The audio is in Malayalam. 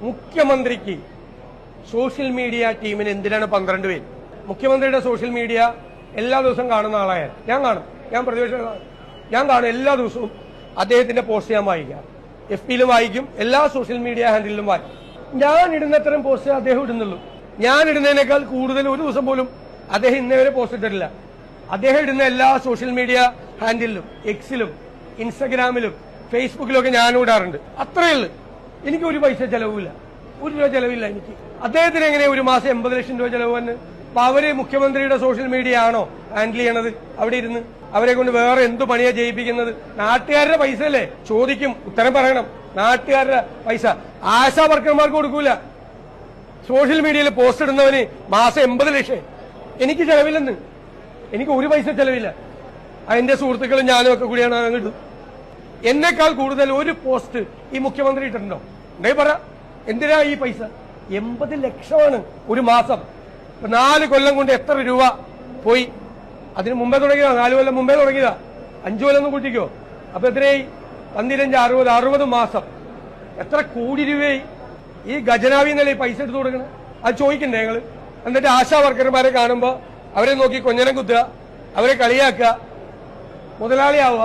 മുഖ്യമന്ത്രിക്ക് സോഷ്യൽ മീഡിയ ടീമിന് എന്തിനാണ് പന്ത്രണ്ട് പേര്? മുഖ്യമന്ത്രിയുടെ സോഷ്യൽ മീഡിയ എല്ലാ ദിവസവും കാണുന്ന ആളായാൽ ഞാൻ കാണും. ഞാൻ പ്രതിപക്ഷ ഞാൻ കാണും എല്ലാ ദിവസവും അദ്ദേഹത്തിന്റെ പോസ്റ്റ് ഞാൻ വായിക്കാം. എഫ് പിയിലും വായിക്കും എല്ലാ സോഷ്യൽ മീഡിയ ഹാൻഡിലും വായിക്കും. ഞാൻ ഇടുന്നത്രയും പോസ്റ്റ് അദ്ദേഹം ഇടുന്നുള്ളൂ. ഞാൻ ഇടുന്നതിനേക്കാൾ കൂടുതൽ ഒരു ദിവസം പോലും അദ്ദേഹം ഇന്നേവരെ പോസ്റ്റ് ഇട്ടിട്ടില്ല. അദ്ദേഹം ഇടുന്ന എല്ലാ സോഷ്യൽ മീഡിയ ഹാൻഡിലും എക്സിലും ഇൻസ്റ്റഗ്രാമിലും ഫേസ്ബുക്കിലും ഒക്കെ ഞാനും ഇടാറുണ്ട്. അത്രയേ ഉള്ളൂ. എനിക്ക് ഒരു പൈസ ചെലവില്ല ഒരു രൂപ ചെലവില്ല എനിക്ക്. അദ്ദേഹത്തിന് എങ്ങനെ ഒരു മാസം എൺപത് ലക്ഷം രൂപ ചെലവ് വന്ന്? അപ്പൊ അവർ മുഖ്യമന്ത്രിയുടെ സോഷ്യൽ മീഡിയ ആണോ ഹാൻഡിൽ ചെയ്യണത്? അവിടെ ഇരുന്ന് അവരെ കൊണ്ട് വേറെ എന്തു പണിയാ ചെയ്യിപ്പിക്കുന്നത്? നാട്ടുകാരുടെ പൈസ അല്ലേ? ചോദിക്കും ഉത്തരം പറയണം. നാട്ടുകാരുടെ പൈസ. ആശാ വർക്കർമാർക്ക് കൊടുക്കൂല. സോഷ്യൽ മീഡിയയിൽ പോസ്റ്റ് ഇടുന്നവന് മാസം എൺപത് ലക്ഷം. എനിക്ക് ചെലവില്ലെന്ന്. എനിക്ക് ഒരു പൈസ ചെലവില്ല. അതിന്റെ സുഹൃത്തുക്കളും ഞാനും ഒക്കെ കൂടിയാണ് അങ്ങോട്ട് എന്നേക്കാൾ കൂടുതൽ ഒരു പോസ്റ്റ് ഈ മുഖ്യമന്ത്രി ഇട്ടിട്ടുണ്ടോ? ഉണ്ടേ പറ എന്തിനാ ഈ പൈസ? എൺപത് ലക്ഷമാണ് ഒരു മാസം. നാല് കൊല്ലം കൊണ്ട് എത്ര രൂപ പോയി? അതിന് മുമ്പേ തുടങ്ങിയതാ നാല് കൊല്ലം മുമ്പേ തുടങ്ങിയതാ. അഞ്ചു കൊല്ലം ഒന്നും കൂട്ടിക്കോ. അപ്പൊ എത്രയായി? പന്തിരഞ്ച് അറുപത് അറുപത് മാസം. എത്ര കോടി രൂപയായി? ഈ ഖജനാവി നിന്നല്ലേ പൈസ എടുത്തു കൊടുക്കണേ? അത് ചോദിക്കണ്ടേ ഞങ്ങൾ? എന്നിട്ട് ആശാ വർക്കർമാരെ കാണുമ്പോ അവരെ നോക്കി കൊഞ്ഞനം കുത്തുക അവരെ കളിയാക്കുക മുതലാളിയാവുക